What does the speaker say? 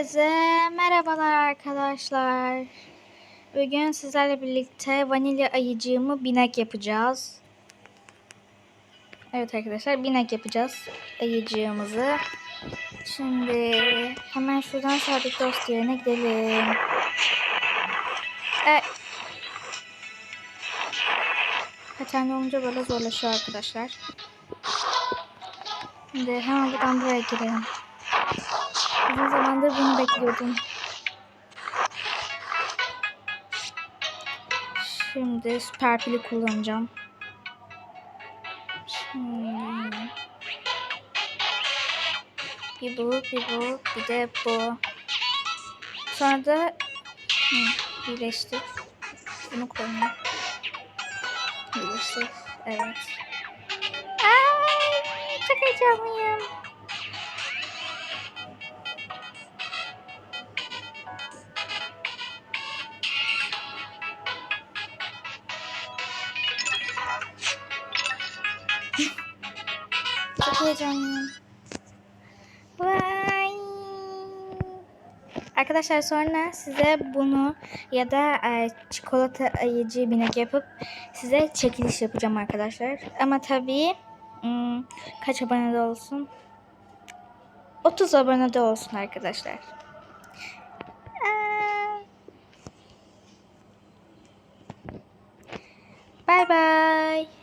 Herkese merhabalar arkadaşlar. Bugün sizlerle birlikte vanilya ayıcığımı binek yapacağız. Evet arkadaşlar binek yapacağız ayıcığımızı. Şimdi hemen şuradan sabit dost yerine gidelim. E, Patenli olunca böyle zorlaşıyor arkadaşlar. Şimdi hemen buradan buraya girelim. Uzun zamandır bunu bekliyordum. Şimdi süper pili kullanacağım. Şimdi bir bu, bir bu, bir de bu. Sonra da hı, birleştir. Bunu koyayım. Birleştir. Evet. Ay, çok heyecanlıyım. Çok heyecanlıyım. Vay. Arkadaşlar sonra size bunu ya da e, çikolata ayıcı binek yapıp size çekiliş yapacağım arkadaşlar. Ama tabii hmm, kaç abone olsun? 30 abone de olsun arkadaşlar. Aa. Bye bye.